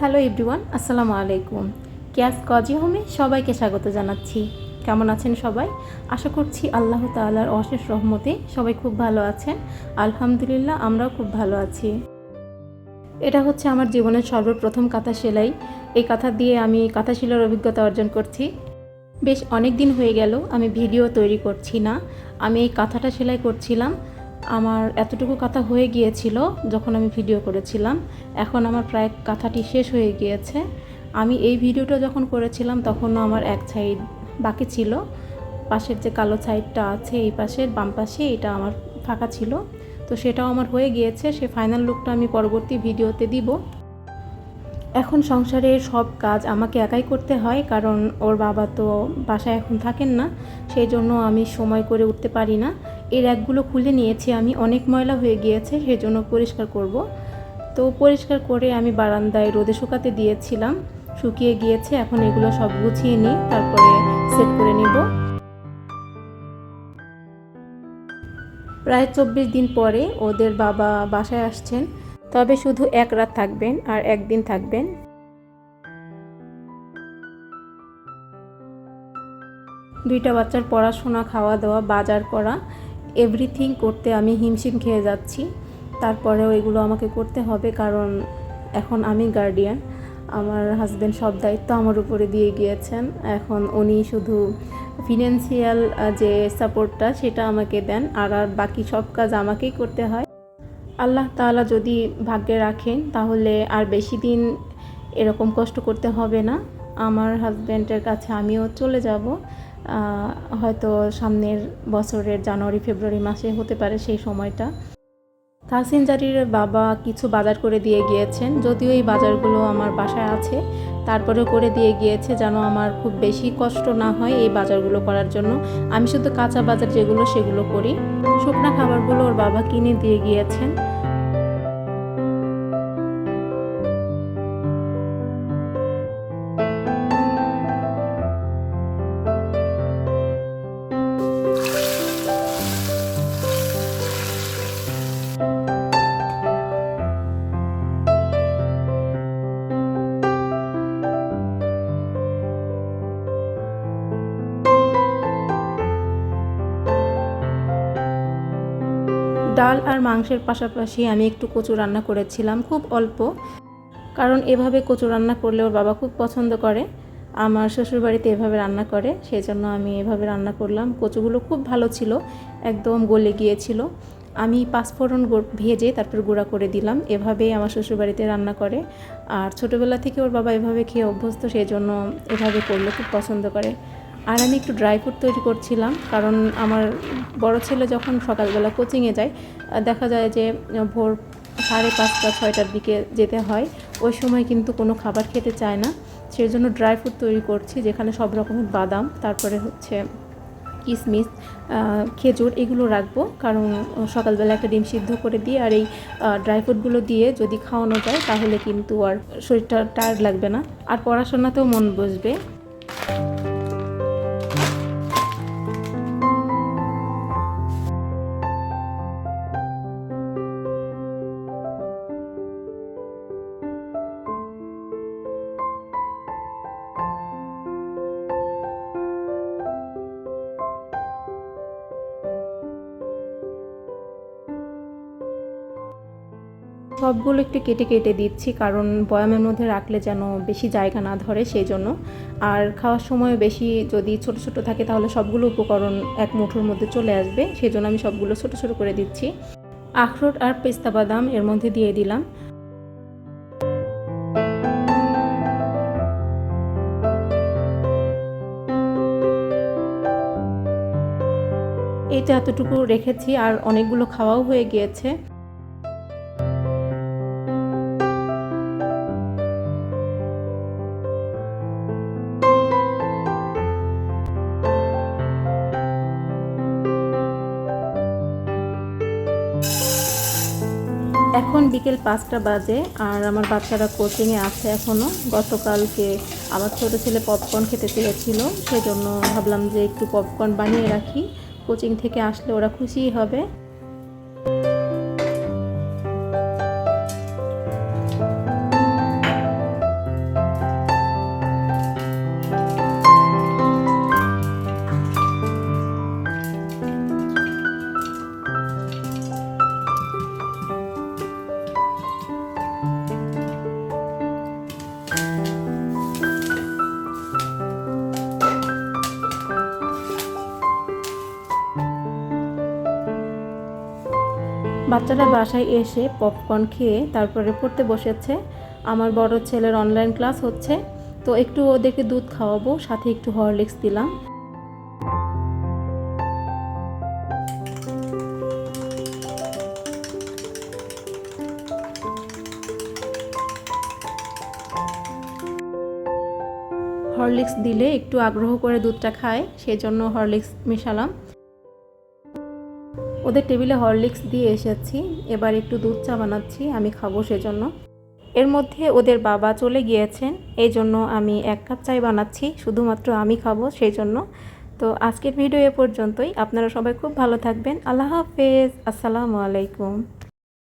Hello everyone, আসসালামু আলাইকুম। Cash cosy হোমে সবাইকে স্বাগত জানাচ্ছি। কেমন আছেন সবাই? আশা করছি আল্লাহ তাআলার অশেষ রহমতে সবাই খুব ভালো আছেন। আলহামদুলিল্লাহ, আমরাও খুব ভালো আছি। এটা হচ্ছে আমার জীবনের সর্বপ্রথম কাঁথা সেলাই। এই কাঁথা দিয়ে আমি কাঁথা সেলাইয়ের অভিজ্ঞতা অর্জন করছি। বেশ অনেক দিন হয়ে গেল, আমি ভিডিও তৈরি করছি না। আমি এই কাঁথাটা সেলাই করছিলাম। আমার এতটুকু কাঁথা হয়ে গিয়েছিল যখন আমি ভিডিও করেছিলাম। এখন আমার প্রায় কাঁথাটি শেষ হয়ে গিয়েছে। আমি এই ভিডিওটা যখন করেছিলাম তখনও আমার এক সাইড বাকি ছিল। পাশের যে কালো সাইডটা আছে এই পাশের বাম পাশে এটা আমার ফাঁকা ছিল। তো সেটাও আমার হয়ে গিয়েছে। সে ফাইনাল লুকটা আমি পরবর্তী ভিডিওতে দিব। এখন সংসারের সব কাজ আমাকে একাই করতে হয়, কারণ ওর বাবা তো বাসায় এখন থাকেন না। সেই জন্য আমি সময় করে উঠতে পারি না। এই র্যাকগুলো খুলে নিয়েছি আমি। অনেক ময়লা হয়ে গিয়েছে সেই জন্য পরিষ্কার করব। তো পরিষ্কার করে আমি বারান্দায় রোদে শুকাতে দিয়েছিলাম। শুকিয়ে গিয়েছে, এখন এগুলো সব গুছিয়ে নিই, তারপরে সেট করে নিব। প্রায় চব্বিশ দিন পরে ওদের বাবা বাসায় আসছেন। তবে শুধু এক রাত থাকবেন আর একদিন থাকবেন। দুইটা বাচ্চার পড়াশোনা খাওয়া দাওয়া বাজার করা এভরিথিং করতে আমি হিমশিম খেয়ে যাচ্ছি। তারপরেও এগুলো আমাকে করতে হবে কারণ এখন আমি গার্ডিয়ান আমার হাজব্যান্ড সব দায়িত্ব আমার উপরে দিয়ে গিয়েছেন। এখন উনি শুধু ফিনান্সিয়াল যে সাপোর্টটা সেটা আমাকে দেন, আর আর বাকি সব কাজ আমাকেই করতে হয়। আল্লাহ তাআলা যদি ভাগ্যে রাখেন, তাহলে আর বেশি দিন এরকম কষ্ট করতে হবে না। আমার হাজব্যান্ডের কাছে আমিও চলে যাব। হয়তো সামনের বছরের জানুয়ারি, ফেব্রুয়ারি মাসে হতে পারে সেই সময়টা। তাহসিন জারির বাবা কিছু বাজার করে দিয়ে গিয়েছেন, যদিও এই বাজারগুলো আমার বাসায় আছে। তারপরেও করে দিয়ে গিয়েছে যেন আমার খুব বেশি কষ্ট না হয় এই বাজারগুলো করার জন্য। আমি শুধু কাঁচা বাজার যেগুলো, সেগুলো করি। শুকনা খাবারগুলো ওর বাবা কিনে দিয়ে গিয়েছেন। ডাল আর মাংসের পাশাপাশি আমি একটু কচু রান্না করেছিলাম, খুব অল্প। কারণ এভাবে কচু রান্না করলে ওর বাবা খুব পছন্দ করে। আমার শ্বশুরবাড়িতে এভাবে রান্না করে সেই জন্য আমি এভাবে রান্না করলাম। কচুগুলো খুব ভালো ছিল, একদম গলে গিয়েছিল। আমি পাঁচফোড়ন ভেজে তারপর গুঁড়া করে দিলাম, এভাবেই আমার শ্বশুরবাড়িতে রান্না করে। আর ছোটোবেলা থেকে ওর বাবা এভাবে খেয়ে অভ্যস্ত সেই জন্য এভাবে করলে খুব পছন্দ করে। আর আমি একটু ড্রাই ফ্রুট তৈরি করছিলাম, কারণ আমার বড় ছেলে যখন সকালবেলা কোচিংয়ে যায় দেখা যায় যে ভোর সাড়ে পাঁচটা, ছয়টার দিকে যেতে হয়। ওই সময় কিন্তু কোনো খাবার খেতে চায় না। সেই জন্য ড্রাই ফ্রুট তৈরি করছি, যেখানে সব রকমের বাদাম, তারপরে হচ্ছে কিশমিশ খেজুর, এগুলো রাখব। কারণ সকালবেলা একটা ডিম সিদ্ধ করে দিয়ে আর এই ড্রাই ফ্রুটগুলো দিয়ে যদি খাওয়ানো যায়, তাহলে কিন্তু আর শরীরটা টায়ার্ড লাগবে না। আর পড়াশোনাতেও মন বসবে। সবগুলো একটু কেটে কেটে দিচ্ছি, কারণ বয়ামের মধ্যে রাখলে যেন বেশি জায়গা না ধরে সেই জন্য আর খাওয়ার সময় বেশি যদি ছোট ছোট থাকে তাহলে সবগুলো উপকরণ এক মুঠোর মধ্যে চলে আসবে সেই জন্য আমি সবগুলো ছোট ছোট করে দিচ্ছি। আখরোট আর পেস্তা বাদাম এর মধ্যে দিয়ে দিলাম। এইটা এতটুকু রেখেছি, আর অনেকগুলো খাওয়াও হয়ে গিয়েছে। এখন বিকেল পাঁচটা বাজে আর আমার বাচ্চারা কোচিংয়ে আছে এখনও গতকালকে আমার ছোটো ছেলে পপকর্ন খেতে চেয়েছিল, সেজন্য ভাবলাম যে একটু পপকর্ন বানিয়ে রাখি। কোচিং থেকে আসলে ওরা খুশিই হবে। বাচ্চারা বাসায় এসে পপকর্ন খেয়ে তারপরে পড়তে বসেছে। আমার বড় ছেলের অনলাইন ক্লাস হচ্ছে, তো একটু ওদেরকে দুধ খাওয়াবো, সাথে একটু হরলিক্স দিলাম। হরলিক্স দিলে একটু আগ্রহ করে দুধটা খায় সেই জন্য হরলিক্স মেশালাম। ওদের টেবিলে হরলিক্স দিয়ে এসেছি, এবার একটু দুধ চা বানাচ্ছি, আমি খাব সেজন্য। এর মধ্যে ওদের বাবা চলে গিয়েছেন, এই জন্য আমি এক কাপ চাই বানাচ্ছি, শুধুমাত্র আমি খাব সেই জন্য তো আজকের ভিডিও এ পর্যন্তই, আপনারা সবাই খুব ভালো থাকবেন, আল্লাহ হাফেজ, আসসালামু আলাইকুম।